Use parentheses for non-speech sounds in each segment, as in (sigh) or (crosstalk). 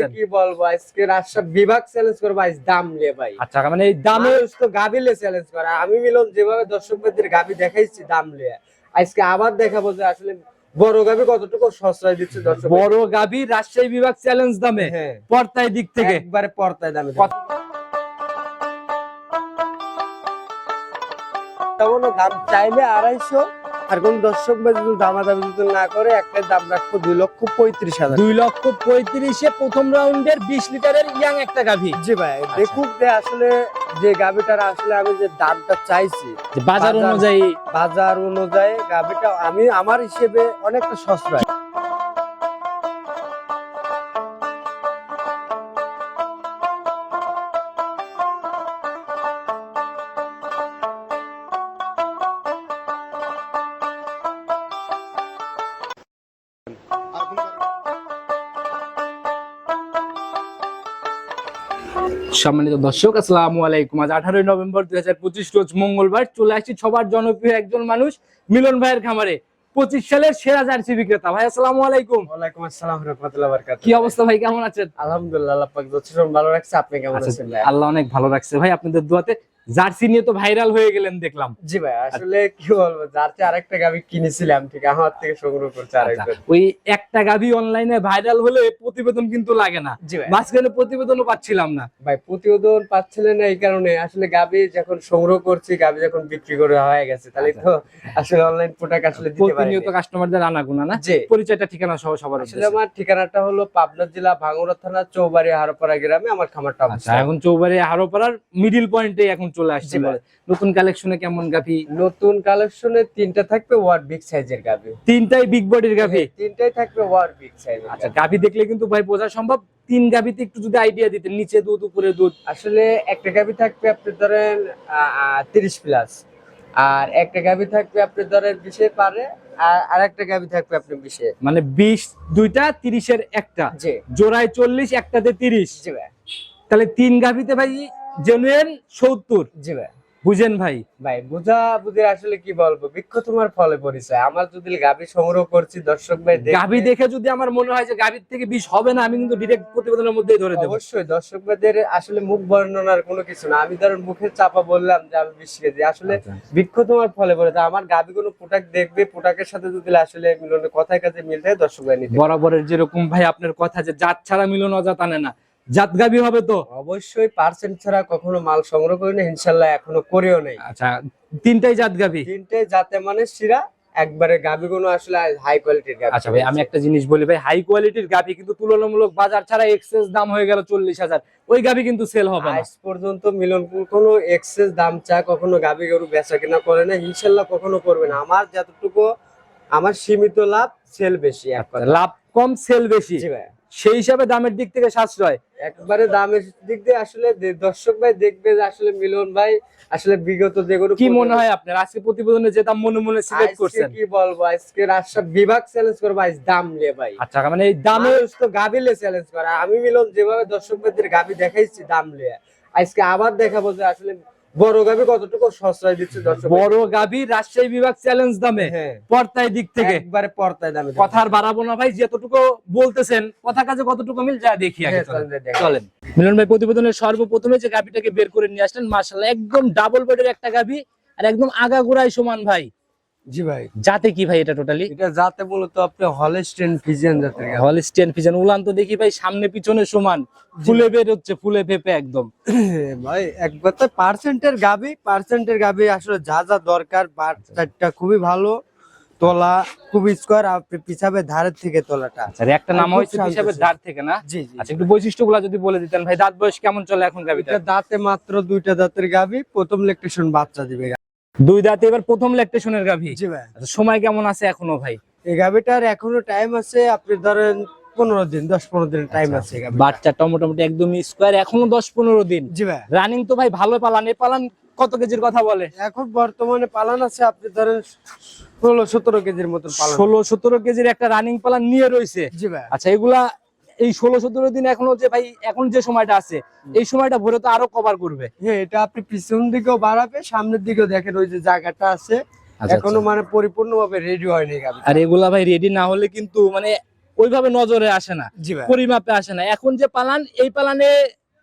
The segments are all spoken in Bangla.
করছেন কি বলব? আজকে রাজশাহী বিভাগ চ্যালেঞ্জ করব আজ দাম নিয়ে ভাই। আচ্ছা মানে এই দামে তো গাবিলে চ্যালেঞ্জ করে। আমি মিলন যেভাবে দর্শকদের গাবি দেখাইছি দাম নিয়ে আজকে আবার দেখাবো যে আসলে বড় গাবি কতটুকু সস্তায় দিচ্ছে দর্শক বড় গাভী রাজশাহী বিভাগ চ্যালেঞ্জ দামে হ্যাঁ। পর্তায় দিক থেকে। একবারে পর্তায় দামে। দাম চাইলে আড়াইশো আর কোন দর্শক যদি দামাদামি যদি না করে একটা দাম রাখব দুই লক্ষ পঁয়ত্রিশ হাজার। দুই লক্ষ পঁয়ত্রিশে প্রথম রাউন্ডের বিশ লিটারের ইয়াং একটা গাভী। জি ভাই দেখুক যে আসলে যে গাভীটার আসলে আমি যে দামটা চাইছি বাজার বাজার- অনুযায়ী বাজার অনুযায়ী গাভীটা আমি আমার হিসেবে অনেকটা সস্তা সম্মানিত দর্শক আসসালাম আলাইকুম। আজ আঠারোই নভেম্বর দুই হাজার পঁচিশ রোজ মঙ্গলবার চলে আসছি সবার জনপ্রিয় একজন মানুষ মিলন ভাইয়ের খামারে। পঁচিশ সালের সেরা জার্সি বিক্রেতা। ভাই আসসালাম আলাইকুম। ওয়ালাইকুম আসসালাম রহমতুল্লাহ বারকাত কি অবস্থা ভাই কেমন আছেন? আলহামদুলিল্লাহ আল্লাহ পাক যথেষ্ট ভালো রাখছে। আপনি কেমন আচ্ছা, আছেন ভাই? আল্লাহ অনেক ভালো রাখছে। ভাই আপনাদের দোয়াতে জার্সি নিয়ে তো ভাইরাল হয়ে গেলেন দেখলাম। জি ভাই আসলে কি বলব চেয়ে আরেকটা গাভি কিনেছিলাম ঠিক আমার থেকে সংগ্রহ করছে আচ্ছা, আরেকজন। ওই একটা গাভী অনলাইনে ভাইরাল হলে প্রতিবেদন কিন্তু লাগে না। জি ভাই। মাঝখানে প্রতিবেদনও পাচ্ছিলাম না। ভাই প্রতিবেদন পাচ্ছিলেন না এই কারণে আসলে গাবি যখন সংগ্রহ করছি গাবি যখন বিক্রি করে হয়ে গেছে তাহলে তো আসলে অনলাইন প্রোডাক্ট আসলে দিতে পারি প্রতিনিয়ত কাস্টমারদের আনাগোনা না? পরিচয়টা ঠিকানা সহ সবার আসলে আমার ঠিকানাটা হলো পাবনা জেলা ভাঙ্গুড়া থানা চৌবাড়ি হারপাড়া গ্রামে আমার খামারটা আচ্ছা অবস্থিত। এখন চৌবাড়ি হারোপাড়ার মিডিল পয়েন্টে এখন চলে আসছে নতুন কালেকশনে কেমন গাভি? নতুন কালেকশনে তিনটা থাকবে ওয়ার বিগ সাইজের গাবি তিনটাই বিগ বডির গাভি? তিনটাই থাকবে ওয়ার বিগ সাইজ আচ্ছা গাভি। দেখলে কিন্তু ভাই বোঝা সম্ভব। তিন গাভিতে একটু যদি আইডিয়া দিতেন নিচে দুধ উপরে দুধ। আসলে একটা গাবি থাকবে আপনি ধরেন তিরিশ প্লাস আর একটা গাবি থাকবে আপনি ধরেন বিশে পারে আর আরেকটা গাবি থাকবে আপনি বিশে। মানে বিশ দুইটা তিরিশের একটা। জোড়ায় চল্লিশ একটাতে তিরিশ। তাহলে তিন গাভিতে ভাই জেনুয়েন সত্তর। জি ভাই। বুঝেন ভাই। ভাই বুঝা বুঝে আসলে কি বলব? বৃক্ষ তোমার ফলে পরিচয়। আমার যদি গাবি সংগ্রহ করছি দর্শক ভাই গাভি দেখে যদি আমার মনে হয় যে গাভির থেকে বিষ হবে না আমি কিন্তু ডিরেক্ট প্রতিবেদনের মধ্যেই ধরে দেবো। অবশ্যই দর্শক ভাইদের আসলে মুখ বর্ণনার কোনো কিছু না। আমি ধরেন মুখের চাপা বললাম যে আমি বিশ কেজি আসলে আচ্ছা। বৃক্ষ তোমার ফলে পড়ে আমার গাবি কোনো প্রোডাক্ট দেখবে প্রোডাক্টের সাথে যদি আসলে মিলনের কথায় কাছে মিল থাকে দর্শক ভাই বরাবরের যেরকম ভাই আপনার কথা যে জাত ছাড়া মিলন অজাত আনে না। জাত গাভি হবে তো? অবশ্যই পার্সেন্ট ছাড়া কখনো মাল সংগ্রহ করি না ইনশাল্লাহ এখনও করেও নেই। আচ্ছা তিনটাই জাত গাভি তিনটে যাতে মানে শিরা একবারে গাবি কোনো আসলে হাই কোয়ালিটির গাবি আচ্ছা ভাই আমি একটা জিনিস বলি ভাই হাই কোয়ালিটির গাভি কিন্তু তুলনামূলক বাজার ছাড়া এক্সেস দাম হয়ে গেল চল্লিশ হাজার। ওই গাভি কিন্তু সেল হবে না। আজ পর্যন্ত মিলনপুর কোনো এক্সেস দাম চা কখনো গাবি গরু বেচা কিনা করে না ইনশাল্লাহ কখনো করবে না। আমার যতটুকু আমার সীমিত লাভ সেল বেশি এক লাভ কম সেল বেশি। সেই হিসাবে দামের দিক থেকে সাশ্রয়। একবারে দামের দিক দিয়ে আসলে দর্শক ভাই দেখবে যে আসলে মিলন ভাই আসলে বিগত যে গরু কি মনে হয় আপনার? আজকে প্রতিবেদনে যে দাম মনে মনে সিলেক্ট করছেন? কি বলব? আজকে রাজশাহী বিভাগ চ্যালেঞ্জ করব আজ দাম নিয়ে ভাই। আচ্ছা মানে এই দামে তো গাবিলে চ্যালেঞ্জ করে। আমি মিলন যেভাবে দর্শক ভাইদের গাবি দেখাইছি দাম নিয়ে। আজকে আবার দেখাবো যে আসলে বড় গাবি কতটুকু সস্তায় দিচ্ছে দর্শক? বড় গাভি রাজশাহী বিভাগ চ্যালেঞ্জ দামে হ্যাঁ। পর্তায় দিক থেকে। একবারে পর্তায় দামে। কথা আর বাড়াবো না ভাই যতটুকু বলতেছেন কথা কাজে কতটুকু মিল যা দেখি আগে হ্যাঁ, চলেন। চলেন দেখি। চলেন। মিলন ভাই প্রতিবেদনের সর্বপ্রথমে যে গাভিটাকে বের করে নিয়ে আসলেন মাসাল একদম ডাবল বেডের একটা গাভি আর একদম আগাগোড়াই সমান ভাই। জি ভাই। যাতে কি ভাই এটা টোটালি এটা যাতে মূলত আপনি হলস্টেন ফিজিয়ান জাতের গাবি হলিস্টিয়ান উলান তো দেখি ভাই সামনে পিছনে সমান। ফুলে বের হচ্ছে ফুলে ফেপে একদম। (coughs) ভাই এক কথা পার্সেন্টের গাবি পার্সেন্টের গাবি আসলে যা যা দরকার চারটা খুবই ভালো। তোলা খুব স্কোয়ার পিছাবে ধারের থেকে তোলাটা। আচ্ছা একটা নাম শান্ত হিসাবে থেকে না? জি জি। আচ্ছা একটু বৈশিষ্ট্যগুলো যদি বলে দিতেন ভাই দাঁত বয়স কেমন চলে এখন এটা দাঁতে মাত্র দুইটা দাঁতের গাবি প্রথম লেকটেশন বাচ্চা দিবে। দুই দাঁতে এবার প্রথম ল্যাকটেশনের গাভি। জি ভাই। আচ্ছা সময় কেমন আছে এখনও ভাই? এই গাবিটার এখনও টাইম আছে আপনি ধরেন পনেরো দিন দশ পনেরো দিন টাইম আচ্ছা, আছে বাচ্চাটা মোটামুটি একদম স্কোয়ার এখনও দশ পনেরো দিন। জি ভাই। রানিং তো ভাই ভালো পালান এ পালান কত কেজির কথা বলে? এখন বর্তমানে পালান আছে আপনি ধরেন ষোলো সতেরো কেজির পালান। ষোলো সতেরো কেজির একটা রানিং পালান নিয়ে রয়েছে। জি ভাই। আচ্ছা এগুলা এই ষোলো সতেরো দিন এখনও যে ভাই এখন যে সময়টা আছে এই সময়টা ভরে তো আরও কভার করবে। হ্যাঁ এটা আপনি পিছন দিকেও বাড়াবে সামনের দিকেও দেখেন ওই যে জায়গাটা আছে আচ্ছা, এখনও মানে পরিপূর্ণ ভাবে রেডি হয়নি আর এগুলা ভাই রেডি না হলে কিন্তু মানে ওইভাবে নজরে আসে না পরিমাপে আসে না। এখন যে পালান এই পালানে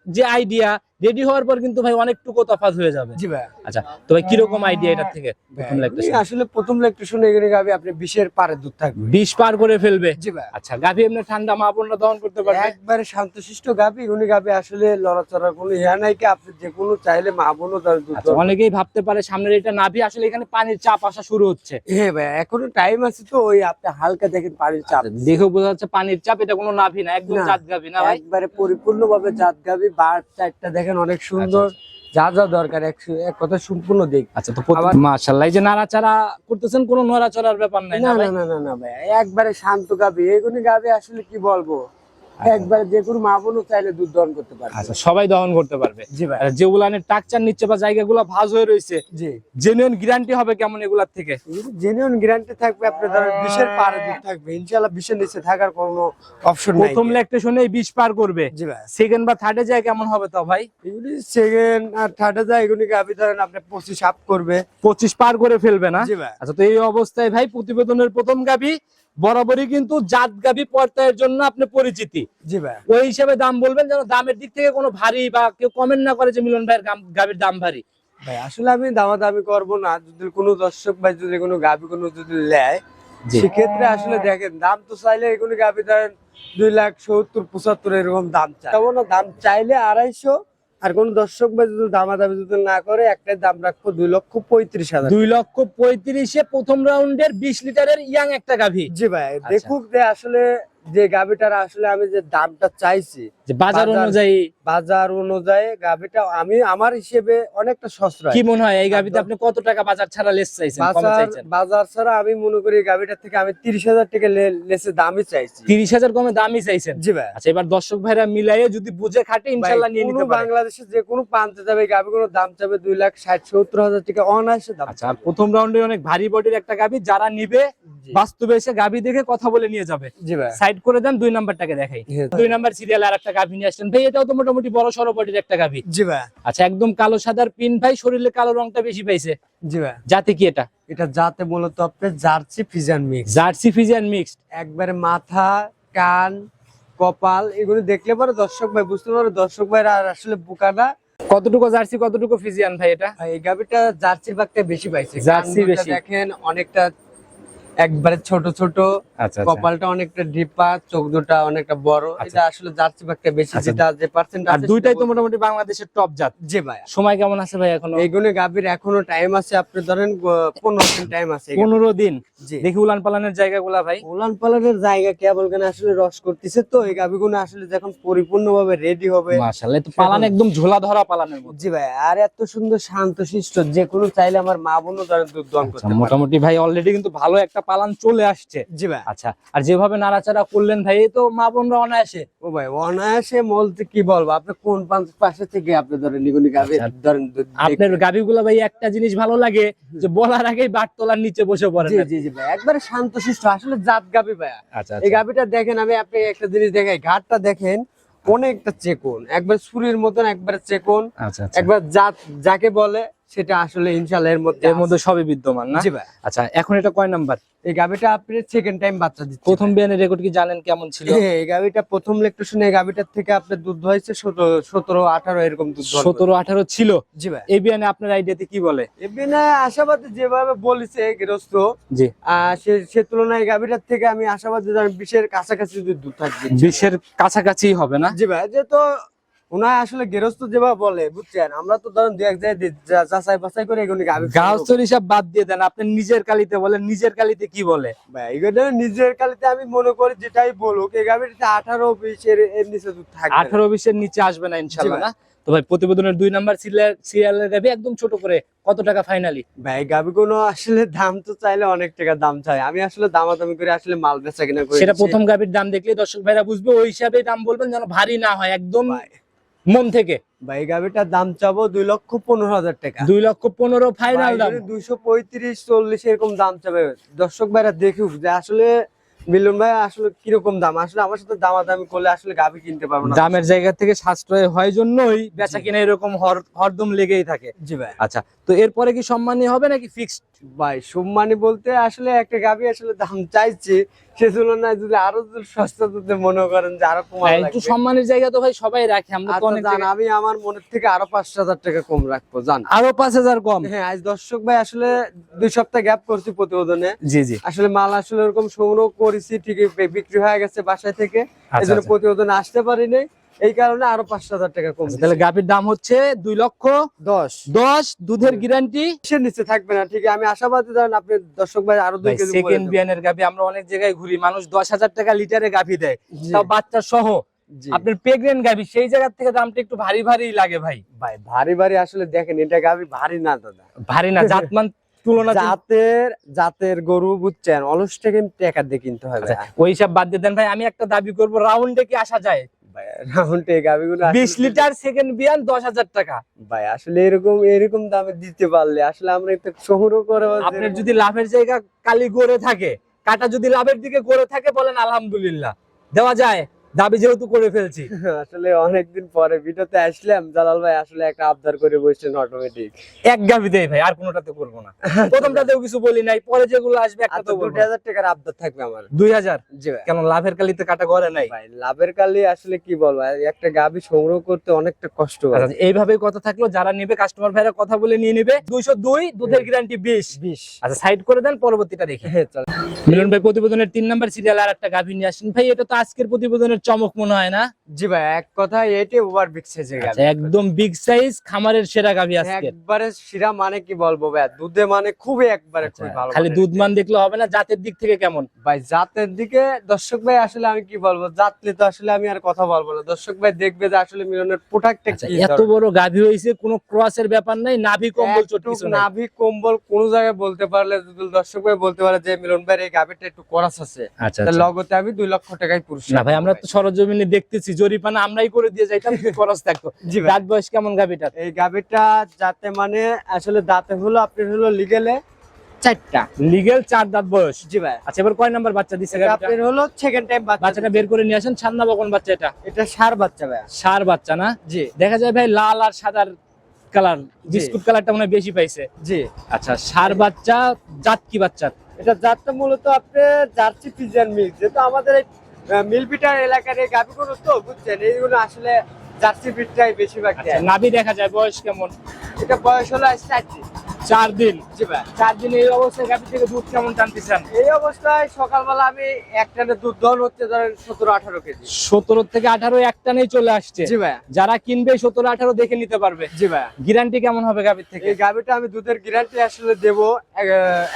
যে আইডিয়া রেডি হওয়ার পর কিন্তু ভাই অনেকটুকু তফাৎ হয়ে যাবে। জি ভাই। আচ্ছা তো ভাই কীরকম আইডিয়া এটার থেকে? প্রথম লাগতেছে আসলে প্রথম লেকটা শুনে এখানে গাবি আপনি বিশের পারে দুধ থাকবে। বিষ পার করে ফেলবে? জি ভাই। আচ্ছা গাভী এমনি ঠান্ডা মা বোনরা দহন করতে পারবে? একবারে শান্তশিষ্ট গাবি উনি গাবি আসলে লড়াচড়ার কোনো ইয়া নাই কি আপনি যে কোনো চাইলে মা বোনও তার দুধ আচ্ছা অনেকেই ভাবতে পারে সামনের এটা নাভি আসলে এখানে পানির চাপ আসা শুরু হচ্ছে। হ্যাঁ ভাই এখনও টাইম আছে তো ওই আপনি হালকা দেখেন পানির চাপ। দেখে বোঝা যাচ্ছে পানির চাপ এটা কোনো নাভি না একদম জাত গাবি না ভাই? একবারে পরিপূর্ণ ভাবে জাত গাবি বার চারটা দেখেন অনেক সুন্দর যা যা দরকার এক কথা সম্পূর্ণ দিক আচ্ছা তো মাশাআল্লাহ যে নাড়াচাড়া করতেছেন কোনো নড়াচড়ার ব্যাপার নাই না না না ভাই না ভাই। একবারে শান্ত গাবে এগুলি গাবে আসলে কি বলব? একবারে যে কোনো মা বোনও চাইলে দুধ দহন করতে পারবে। আচ্ছা সবাই দহন করতে পারবে। জি ভাই। টাকচার নিচ্ছে বা জায়গাগুলো ভাঁজ হয়ে রয়েছে জি। জেনুইন গ্যারান্টি হবে কেমন এগুলার থেকে? জেনুইন গ্যারান্টি থাকবে আপনার ধরেন বিশের পারে দুধ থাকবে। ইনশাআল্লাহ বিশের নিচে থাকার কোনো অপশন নাই। প্রথম ল্যাকটেশনে বিষ পার করবে। জি ভাই। সেকেন্ড বা থার্ডে যায় কেমন হবে তো ভাই? এগুলি সেকেন্ড আর থার্ডে যায় এগুলি গাবি ধরেন আপনি পঁচিশ আপ করবে। পঁচিশ পার করে ফেলবে না? জি ভাই। আচ্ছা তো এই অবস্থায় ভাই প্রতিবেদনের প্রথম গাবি বরাবরই কিন্তু জাত গাবি পর্যায়ের জন্য আপনি পরিচিতি। জি ভাই। ওই হিসেবে দাম বলবেন যেন দামের দিক থেকে কোনো ভারী বা কেউ কমেন্ট না করে যে মিলন ভাইয়ের গাবির দাম ভারী। ভাই আসলে আমি দামাদামি করব না। যদি কোনো দর্শক ভাই যদি কোনো গাবি কোনো যদি নেয়। সেক্ষেত্রে আসলে দেখেন দাম তো চাইলে এগুলো গাবি ধরেন দুই লাখ সত্তর পঁচাত্তর এরকম দাম চাই তেমন দাম চাইলে আড়াইশো আর কোন দর্শক বা যদি দামাদামি যদি না করে একটাই দাম রাখব দুই লক্ষ পঁয়ত্রিশ হাজার। দুই লক্ষ পঁয়ত্রিশে প্রথম রাউন্ডের বিশ লিটারের ইয়াং একটা গাভী। জি ভাই দেখুক যে আসলে যে গাবিটার আসলে আমি যে দামটা চাইছি বাজার অনুযায়ী বাজার অনুযায়ী গাবিটা আমি আমার হিসেবে অনেকটা সস্তা কি মনে হয় এই গাভিতে আপনি কত টাকা বাজার ছাড়া লেস চাইছেন বাজার বাজার ছাড়া আমি মনে করি গাবিটার থেকে আমি তিরিশ হাজার টাকা লেসে দামই চাইছি। তিরিশ হাজার কমে দামই চাইছেন? জি ভাই। আচ্ছা এবার দর্শক ভাইরা মিলাইয়ে যদি বুঝে খাটে ইনশাল্লাহ নিয়ে নিতে পারে। বাংলাদেশে যে কোনো প্রান্তে যাবে গাবি কোনো দাম চাবে দুই লাখ ষাট সত্তর হাজার টাকা অনায়াসে দাম। আচ্ছা আর প্রথম রাউন্ডে অনেক ভারী বডির একটা গাভি যারা নিবে বাস্তবে এসে গাভি দেখে কথা বলে নিয়ে যাবে। জি ভাই। সাইড করে দেন দুই নাম্বারটাকে দেখাই। দুই নাম্বার সিরিয়াল আর একটা গাভি নিয়ে আসলেন ভাই এটাও তো মোটামুটি বড় সড়ো বডির একটা গাভি। জি ভাই আচ্ছা একদম কালো সাদার পিন ভাই শরীরে কালো রংটা বেশি পাইছে। জি ভাই জাতি কি এটা? এটা যাতে মূলত আপনার jersey Fijian mix jersey Fijian mixed একবারে মাথা কান কপাল এগুলো দেখলে পরে দর্শক ভাই বুঝতে পারবে দর্শক ভাইরা আর আসলে বোকা না। কতটুকু জার্সি কতটুকু ফিজিয়ান ভাই এটা? এই গাবিটা জার্সির ভাগটা বেশি পাইছে। জার্সি বেশি। দেখেন অনেকটা একবারে ছোট ছোট। আচ্ছা কপালটা অনেকটা ডিপা চোখ দুটা অনেকটা বড়। আচ্ছা। এটা আসলে জার্সি ভাগটা বেশি আচ্ছা। যেটা যে পার্সেন্ট আর দুইটাই তো মোটামুটি বাংলাদেশের টপ জাত। জি ভাই সময় কেমন আছে ভাই এখনও? এইগুলো গাবির এখনও টাইম আছে আপনি ধরেন গ- পনেরো দিন টাইম আছে এই গাভীর। পনেরো দিন? জি। দেখি উলান পালানের জায়গাগুলা ভাই। উলান পালানের জায়গা কেবল কেন আসলে রস করতেছে তো। এই গাবিগুলো আসলে যখন পরিপূর্ণ ভাবে রেডি হবে মাশাআল্লাহ তো পালান একদম ঝোলা ধরা পালানের মধ্যে জি ভাই আর এত সুন্দর শান্ত শিষ্ট যে কোনো চাইলে আমার মা বোনও ধরেন দুধ দহন করতে আচ্ছা, মোটামুটি ভাই অলরেডি কিন্তু ভালো একটা পালান চলে আসছে। জি ভাই। আচ্ছা আর যেভাবে নাড়াচাড়া করলেন ভাই এই তো মা বোনরা অনায়াসে। ও ভাই অনায়াসে বলতে কি বলব? আপনি কোন পাশে থেকে আপনি ধরেন নিগুনি গাবি আচ্ছা। ধরেন আপনার গাবিগুলা ভাই একটা জিনিস ভালো লাগে যে বলার আগেই বাট তোলার নিচে বসে পড়েন। জি জি জি ভাই একবারে শান্ত শিষ্ট আসলে জাত গাবি ভাই। আচ্ছা এই গাবিটা দেখেন আমি আপনি একটা জিনিস দেখাই। ঘাটটা দেখেন অনেকটা চেকন। একবার সুরির মতন একবার চেকন। আচ্ছা আচ্ছা। একবার জাত যাকে বলে সেটা আসলে ইনশাল্লাহ এর মধ্যে এর মধ্যে সবই বিদ্যমান না? জি ভাই। আচ্ছা এখন এটা কয় নাম্বার? এই গাবিটা আপনি সেকেন্ড টাইম বাচ্চা দিচ্ছে। প্রথম বিয়ানের রেকর্ড কি জানেন কেমন ছিল? এই গাবিটা প্রথম লেকটেশনে এই গাবিটার থেকে আপনার দুধ হয়েছে সতেরো আঠারো এরকম দুধ ধরবে। সতেরো আঠারো ছিল? জি ভাই। এই বিয়ানে আপনার আইডিয়াতে কি বলে? এই বিয়ানে আশাবাদী যেভাবে বলেছে গৃহস্থ জি। সে সে তুলনায় গাবিটার থেকে আমি আশাবাদী যে বিশের কাছাকাছি যদি দুধ থাকবে। বিশের কাছাকাছি হবে না? জি ভাই যেহেতু ওনার আসলে গৃহস্থ যেভাবে বলে বুঝছেন? আমরা তো ধরেন দু এক জায়গায় দি- যাচাই বাছাই করে এগুলি হিসাব বাদ দিয়ে দেন আপনি নিজের কালিতে বলেন নিজের কালিতে কি বলে? নিজের কালিতে আমি মনে করি যেটাই বলুক এই আঠারো বিশের নিচে থাকবে। আঠারো বিশের নিচে আসবে না ইনশাল্লাহ ভাই। না? তো ভাই প্রতিবেদনের দুই নাম্বার সিরিয়ালের গাবি একদম ছোট করে কত টাকা ফাইনালি ভাই গাবি কোনো আসলে দাম তো চাইলে অনেক টাকা দাম চাই আমি আসলে দামাদামি করে আসলে মাল বেচা কিনা করি সেটা প্রথম গাবির দাম দেখলে দর্শক ভাইরা বুঝবে ওই হিসাবে দাম বলবেন যেন ভারী না হয় একদম মন থেকে? ভাই গাবিটার দাম চাবো দুই লক্ষ পনেরো হাজার টাকা। দুই লক্ষ পনেরো ফাইনাল দাম। দুইশো পঁয়ত্রিশ চল্লিশ এরকম দাম চাবে দর্শক ভাইরা দেখুক যে আসলে মিলন ভাই আসলে কীরকম দাম। আসলে আমার সাথে দামাদামি করলে আসলে গাবি কিনতে পারব না। দামের জায়গা থেকে সাশ্রয় হয় জন্যই বেচা কিনা এরকম হর- হরদম লেগেই থাকে। জি ভাই। আচ্ছা তো এরপরে কি সম্মানী হবে নাকি ফিক্সড ভাই সম্মানী বলতে আসলে একটা গাবি আসলে দাম চাইছি সে তুলনায় যদি আরও সস্তা দিতে মনে করেন যে আরও কম হ্যাঁ, একটু সম্মানের জায়গা তো ভাই সবাই রাখে আমরা তো অনেক আমি আমার মনের থেকে আরও পাঁচ হাজার টাকা কম রাখব জান। আরও পাঁচ হাজার কম? হ্যাঁ আজ দর্শক ভাই আসলে দুই সপ্তাহ গ্যাপ করছি প্রতিবেদনে। জি জি। আসলে মাল আসলে ওরকম সংগ্রহ করেছি ঠিকই বিক্রি হয়ে গেছে বাসায় থেকে। আচ্ছা, এই জন্য আচ্ছা। প্রতিবেদনে আসতে পারিনি। এই কারণে আরও পাঁচ হাজার টাকা কম আচ্ছা, তাহলে গাভীর দাম হচ্ছে দুই লক্ষ দশ। দশ দুধের গ্যারান্টি। সে নিচে থাকবে না ঠিক আছে। আমি আশাবাদী জানেন আপনি দর্শক ভাই আরও দুই সেকেন্ড বিয়ানের গাভী আমরা অনেক জায়গায় ঘুরি মানুষ দশ হাজার টাকা লিটারে গাভী দেয়। তাও বাচ্চা সহ। আপনার প্রেগনেন্ট গাভী সেই জায়গা থেকে দামটা একটু ভারী ভারী লাগে ভাই। ভাই ভারী ভারী আসলে দেখেন এটা গাবি ভারী না দাদা। ভারী না জাতমান (laughs) তুলনা জাতের জাতের গরু বুঝছেন অলস থেকে টাকা দিয়ে কিনতে হবে আচ্ছা, ওই সব বাদ দিয়ে দেন ভাই আমি একটা দাবি করব রাউন্ডে কি আসা যায়? রাউন্ড গাবিগুলো লিটার সেকেন্ড বিয়ান দশ হাজার টাকা। ভাই আসলে এরকম এরকম দামে দিতে পারলে আসলে আমরা একটু করে আপনার যদি লাভের জায়গা কালি গড়ে থাকে কাটা যদি লাভের দিকে গড়ে থাকে বলেন আলহামদুলিল্লাহ। দেওয়া যায়। দাবি যেহেতু করে ফেলছি। (laughs) আসলে অনেকদিন পরে ভিডিওতে আসলাম জালাল ভাই আসলে একটা আবদার করে বসছেন অটোমেটিক এক গাভি দেয় ভাই আর কোনোটাতে করব না। প্রথমটাতেও কিছু বলি নাই পরে যেগুলো আসবে একটা আচ্ছা তো দুই হাজার টাকার আবদার থাকবে আমার। দুই হাজার? জি ভাই। কেন লাভের কালিতে কাটা গড়ে নাই? ভাই লাভের কালে আসলে কি বলব একটা গাবি সংগ্রহ করতে অনেকটা কষ্ট আচ্ছা, এইভাবে কথা থাকল যারা নেবে কাস্টমার ভাইরা কথা বলে নিয়ে নেবে। দুইশো দুই দুধের গ্যারান্টি বিশ। বিশ। আচ্ছা সাইড করে দেন পরবর্তীটা দেখি। হ্যাঁ মিলন ভাই প্রতিবেদনের তিন নাম্বার সিরিয়াল আর একটা গাভী নিয়ে আসেন। ভাই এটা তো আজকের প্রতিবেদনের চমক মনে হয় না? জি ভাই এক কথা এটি ওভার বিগ সাইজের আচ্ছা, একদম বিগ সাইজ খামারের সেরা গাভী আজকে। একবারে শিরা মানে কি বলব ভাই? দুধে মানে খুবই একবারে খুবই ভালো আচ্ছা, খালি দুধ মান দেখলে হবে না জাতের দিক থেকে কেমন? ভাই জাতের দিকে দর্শক ভাই আসলে আমি কি বলব? জাতলে তো আসলে আমি আর কথা বলব না। দর্শক ভাই দেখবে যে আসলে মিলনের পোশাকটা আচ্ছা, কি এত বড় গাভী হয়েছে কোনো ক্রসের ব্যাপার নাই নাভি কম্বল চোট একটু কিছু নাই। নাভি কম্বল কোন জায়গায় বলতে পারলে দর্শক ভাই বলতে পারে যে মিলন ভাই এই গাভিটা একটু ক্রস আছে আচ্ছা আচ্ছা। লগতে আমি দুই লক্ষ টাকায় পুরস্কার না ভাই আমরা তো সরজমিনে দেখতেছি জরিপানা আমরাই করে দিয়ে যাইতাম খরচ থাকতো? (laughs) দাঁত বয়স কেমন গাভীটার? এই গাভিটা যাতে মানে আসলে দাঁতে হলো আপনি হলো লিগেলে চারটা। লিগেল চার দাঁত বয়স। জি ভাই। আচ্ছা এবার কয় নাম্বার বাচ্চা দিছে আপনার হলো সেকেন্ড টাইম বাচ্চা বাচ্চাটা বের করে নিয়ে আসেন বকন বাচ্চা এটা? এটা সার বাচ্চা ভাই। সার বাচ্চা না? জি। দেখা যায় ভাই লাল আর সাদার কালার বিস্কুট কালারটা মনে বেশি পাইছে। জি। আচ্ছা সার বাচ্চা জাত কি বাচ্চার? এটা জাতটা মূলত আপনি জার্সি পিজিয়ান মিল যেহেতু আমাদের মিলপিটার এলাকার এই গাভিগুলো তো বুঝছেন? এইগুলো আসলে জার্সি পিটটাই বেশিরভাগ আচ্ছা নাভি দেখা যায় বয়স কেমন? এটা বয়স হলো আজ চারটি চার দিন? জি ভাই। চার দিন এই অবস্থায় গাভী থেকে দুধ কেমন টানতে চান এই অবস্থায় সকালবেলা আমি এক টানে দুধ দহন হচ্ছে ধরেন সতেরো আঠারো কেজি। সতেরো থেকে আঠারো একটানেই চলে আসছে। জি ভাই। যারা কিনবে সতেরো আঠারো দেখে নিতে পারবে। জি ভাই। গ্যারান্টি কেমন হবে গাভীর থেকে? এই গাভিটা আমি দুধের গ্যারান্টি আসলে দেবো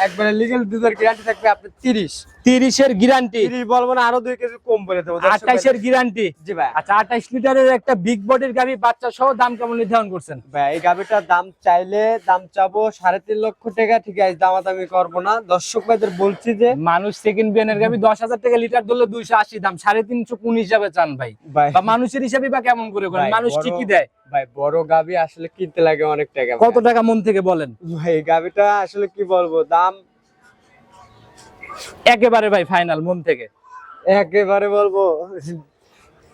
একবারে লিগেল দুধের গ্যারান্টি থাকবে আপনার তিরিশ। তিরিশের গ্যারান্টি তিরিশ বলব না আরও দুই কেজি কম বলে দেবো আঠাইশের গ্যারান্টি জি ভাই। আচ্ছা আঠাইশ লিটারের একটা বিগ বডির গাভী বাচ্চা সহ দাম কেমন নির্ধারণ করছেন? ভাই এই গাভিটার দাম চাইলে দাম চাবো সাড়ে তিন লক্ষ টাকা। ঠিক আছে দামাদামি করব না। দর্শক ভাইদের বলছি যে মানুষ সেকেন্ড বিয়ানের গাভী দশ হাজার টাকা লিটার ধরলে দুইশো আশি দাম সাড়ে তিনশো কোন হিসাবে চান ভাই। বা মানুষের হিসাবে বা কেমন করে করেন? মানুষ ঠিকই দেয়। ভাই বড় গাভি আসলে কিনতে লাগে অনেক টাকা কত টাকা মন থেকে বলেন? ভাই গাভিটা আসলে কি বলব দাম একেবারে ভাই ফাইনাল মন থেকে। একেবারে বলব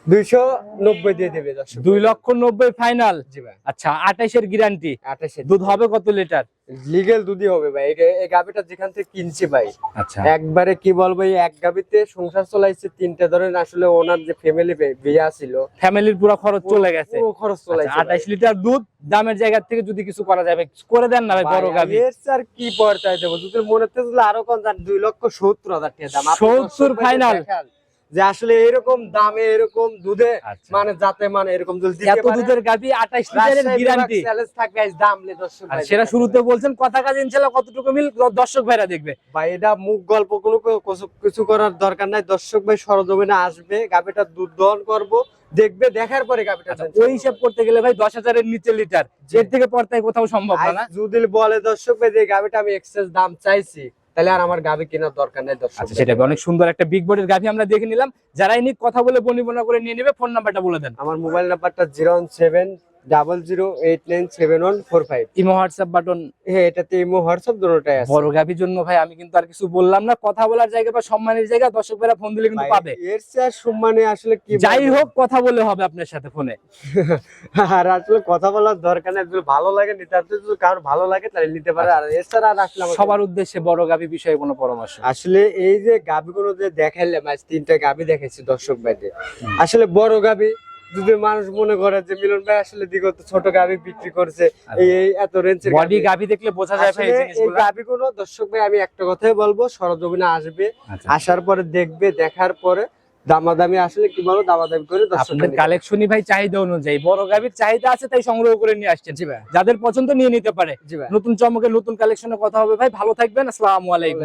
দুইশো নব্বই দিয়ে দেবে দুই লক্ষ নব্বই ফাইনাল আচ্ছা আঠাইশের গ্যারান্টি দুধ হবে কত লিটার লিগেল দুধই হবে ভাই। এই- এই যেখান থেকে কিনছি ভাই আচ্ছা। একবারে কি বলব এক গাভিতে সংসার চলাইছে তিনটা। ধরেন আসলে ওনার যে ফ্যামিলি বিয়া ছিল ফ্যামিলির পুরো খরচ চলে গেছে। পুরো খরচ চলাইছে আঠাইশ লিটার দুধ দামের জায়গা থেকে যদি কিছু করা যাবে করে দেন না ভাই বড় গাভী। আর কি পর্যায়ে দেবো? মনে হচ্ছে আরও কম দাম দুই লক্ষ সত্তর হাজার টাকা দাম। 70? দেখান। যে আসলে এরকম দামে এরকম দুধে আচ্ছা। মানে যাতে মানে এরকম এত দুধের গাভী আঠাইশ লিটারের গ্যারান্টি challenge থাকবে আজ দাম লে দর্শক ভাই সেটা শুরুতে বলছেন কথা কাজ ইনশাল্লাহ কতটুকু মিল দর্শক ভাইরা দেখবে। ভাই এটা মুখ গল্প কোনো কিছু- করার দরকার নাই। দর্শক ভাই সরজমিনে আসবে গাভিটা দুধ দহন করব দেখবে দেখার পরে গাভিটা আচ্ছা, ওই হিসাব করতে গেলে ভাই দশ হাজারের নিচে লিটার। এর থেকে পড়তায় কোথাও সম্ভব না না? যদি বলে দর্শক ভাই যে গাভিটা আমি এক্সেস দাম চাইছি তাহলে আর আমার গাভি কেনার দরকার নেই দর্শক আচ্ছা সেটা অনেক সুন্দর একটা বিগ বডির গাভী আমরা দেখে নিলাম। যারা নিক কথা বলে বনিবনা করে নিয়ে নেবে ফোন নাম্বারটা বলে দেন। আমার মোবাইল নাম্বারটা zero one seven double zero eight nine seven one four five imo WhatsApp button. হ্যাঁ এটাতে ইমো হোয়াটসঅ্যাপ দুটোটাই আছে। বড় গাভির জন্য ভাই আমি কিন্তু আর কিছু বললাম না। কথা বলার জায়গা বা সম্মানের জায়গা দর্শক ভাইরা ফোন দিলে কিন্তু পাবে। এর চেয়ে সম্মানে আসলে কি যাই হোক কথা বলে হবে আপনার সাথে ফোনে। (laughs) আর আসলে কথা বলার দরকার নেই যদি ভালো লাগে নিতে যদি কারোর ভালো লাগে তাহলে নিতে পারে। আর এছাড়া আর আসলে সবার উদ্দেশ্যে বড় গাভি বিষয়ে কোনো পরামর্শ? আসলে এই যে গাভিগুলো যে দেখাইলাম আজ তিনটা গাভি দেখাইছি দর্শক ভাইদের। আসলে বড় গাভি যদি মানুষ মনে করে যে মিলন ভাই আসলে বিগত ছোট বিক্রি করছে এই এই এত রেঞ্জের বডি দেখলে বোঝা যায় ভাই এই দর্শক ভাই আমি একটা কথাই বলব সরজমিনে আসবে আচ্ছা। আসার পরে দেখবে দেখার পরে দামাদামি আসলে কি বলো দামাদামি করে আপনাদের কালেকশনই ভাই চাহিদা অনুযায়ী বড় গাভির চাহিদা আছে তাই সংগ্রহ করে নিয়ে আসছেন। জি ভাই। যাদের পছন্দ নিয়ে নিতে পারে। নতুন চমকের নতুন কালেকশনের কথা হবে ভাই ভালো থাকবেন আসসালামু আলাইকুম।